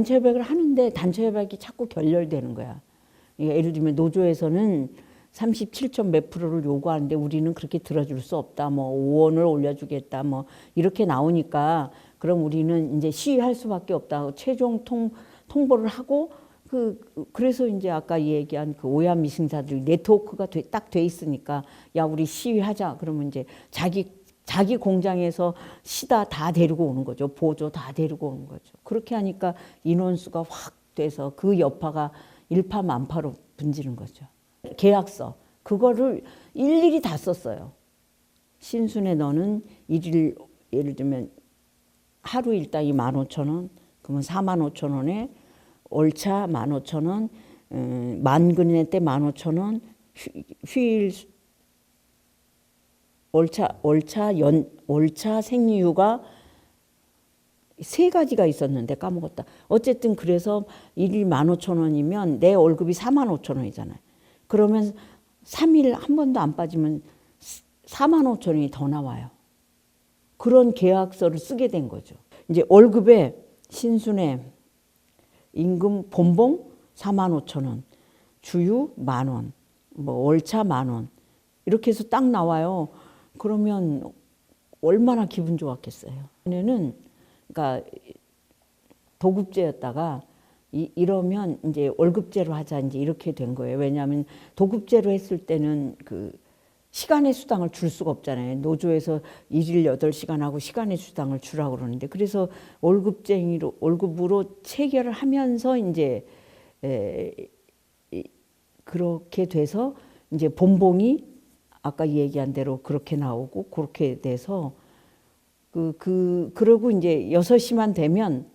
단체 협약을 하는데 단체 협약이 자꾸 결렬되는 거야. 그러니까 예를 들면 노조에서는 37점 몇 프로를 요구하는데 우리는 그렇게 들어줄 수 없다. 뭐 5원을 올려주겠다. 뭐 이렇게 나오니까 그럼 우리는 이제 시위할 수밖에 없다. 최종 통 통보를 하고 그 그래서 이제 아까 얘기한 그 오야 미싱사들이 네트워크가 돼, 딱돼 있으니까 야 우리 시위하자. 그러면 이제 자기 자기 공장에서 시다 다 데리고 오는 거죠. 보조 다 데리고 오는 거죠. 그렇게 하니까 인원수가 확 돼서 그 여파가 일파만파로 분지는 거죠. 계약서 그거를 일일이 다 썼어요. 신순에 너는 일일 예를 들면 하루 일당 이 만 오천 원, 그러면 사만 오천 원에 월차 만 오천 원, 음, 만근의 때만 오천 원, 휴- 휴일 월차 월차 연 월차 생리휴가 세 가지가 있었는데 까먹었다. 어쨌든 그래서 일일 만 오천 원이면 내 월급이 사만 오천 원이잖아요. 그러면 삼일 한 번도 안 빠지면 사만 오천 원이 더 나와요. 그런 계약서를 쓰게 된 거죠. 이제 월급에 신순에 임금 본봉 4만 5천 원, 주유 만 원, 뭐 월차 만 원. 이렇게 해서 딱 나와요. 그러면 얼마나 기분 좋았겠어요. 전에는 그러니까 도급제였다가 이, 이러면 이제 월급제로 하자 이제 이렇게 된 거예요. 왜냐하면 도급제로 했을 때는 그 시간의 수당을 줄 수가 없잖아요. 노조에서 일일 여덟 시간 하고 시간의 수당을 주라고 그러는데 그래서 월급쟁이로 월급으로 체결을 하면서 이제 에, 이, 그렇게 돼서 이제 본봉이 아까 얘기한 대로 그렇게 나오고 그렇게 돼서 그, 그, 그러고 이제 여섯 시만 되면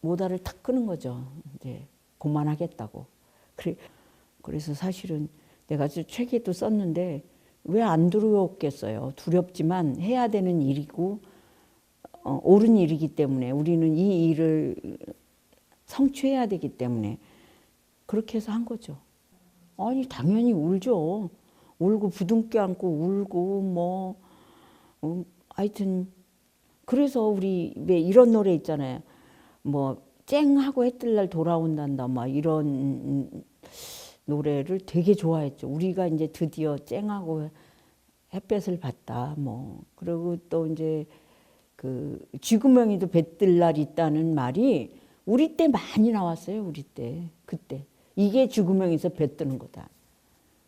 모다를 탁 끄는 거죠. 이제 그만하겠다고. 그래, 그래서 사실은 내가 저 책에도 썼는데 왜 안 두렵겠어요. 두렵지만 해야 되는 일이고 어, 옳은 일이기 때문에 우리는 이 일을 성취해야 되기 때문에 그렇게 해서 한 거죠. 아니 당연히 울죠. 울고 부둥켜 안고 울고 뭐 어, 하여튼 그래서 우리 왜 이런 노래 있잖아요. 뭐 쨍하고 해뜰 날 돌아온단다 막 이런 노래를 되게 좋아했죠. 우리가 이제 드디어 쨍하고 햇볕을 봤다. 뭐 그리고 또 이제 그 쥐구멍이도 뱉을 날 있다는 말이 우리 때 많이 나왔어요. 우리 때 그때 이게 쥐구멍에서 뱉드는 거다.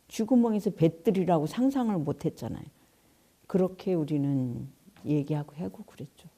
쥐구멍에서 뱉들이라고 상상을 못 했잖아요. 그렇게 우리는 얘기하고 하고 그랬죠.